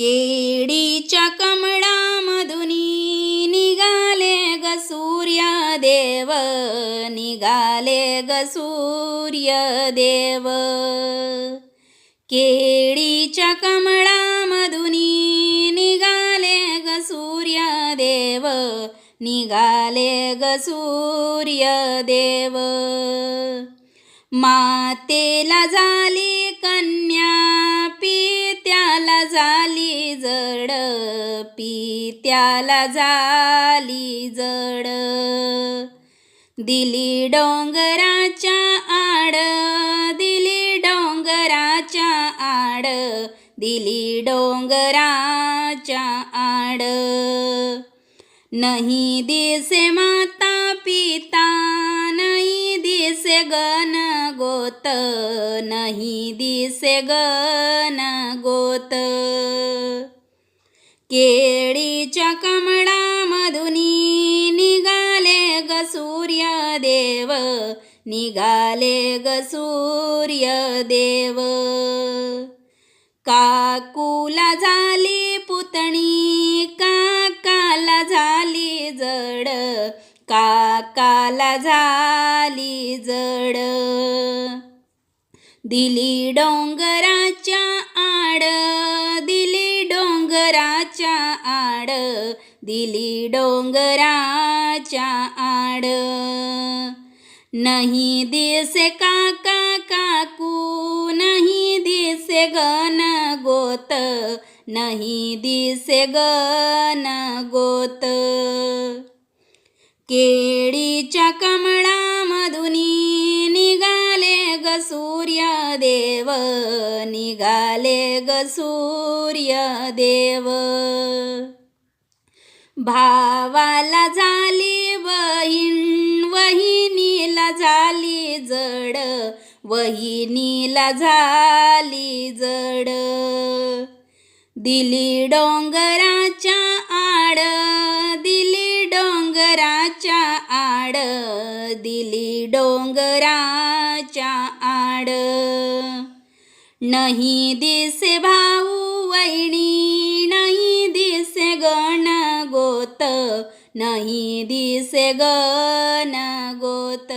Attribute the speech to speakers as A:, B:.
A: केळीच्या कमळामधुनी निघाले ग सूर्यदेव निघाले ग सूर्यदेव. केळीच्या कमळामधुनी निघाले ग सूर्यदेव निघाले ग सूर्यदेव. मातेला झाली कन्या त्याला झाली जड पित्याला झाली जड. दिली डोंगराच्या आड दिली डोंगराच्या आड दिली डोंगराच्या आड. नाही दिसे माता नाही दिसे गण गोत. केळीच्या कमळामधुनी निघाले ग सूर्यदेव निघाले ग सूर्यदेव. काकूला झाली पुतणी काकाला झाली जड काकाला झाली जड. दिली डोंगराच्या आड दिली डोंगराच्या आड दिली डोंगराच्या आड. नाही दिसे काका काकू नाही दिसे गण गोत नाही दिसे गण गोत. केळीच्या कमळामधुनी निघाले ग सूर्य देव. भावाला झाली बहीण वहिनीला झाली जड वहिनीला झाली जड. दिली डोंगराच्या आड दिली डोंगराच्या आड दिली डोंगराच्या आड. नाही दिसे भाऊ वहिणी नहीं दिसे गण गोत नाही दिसे गण गोत।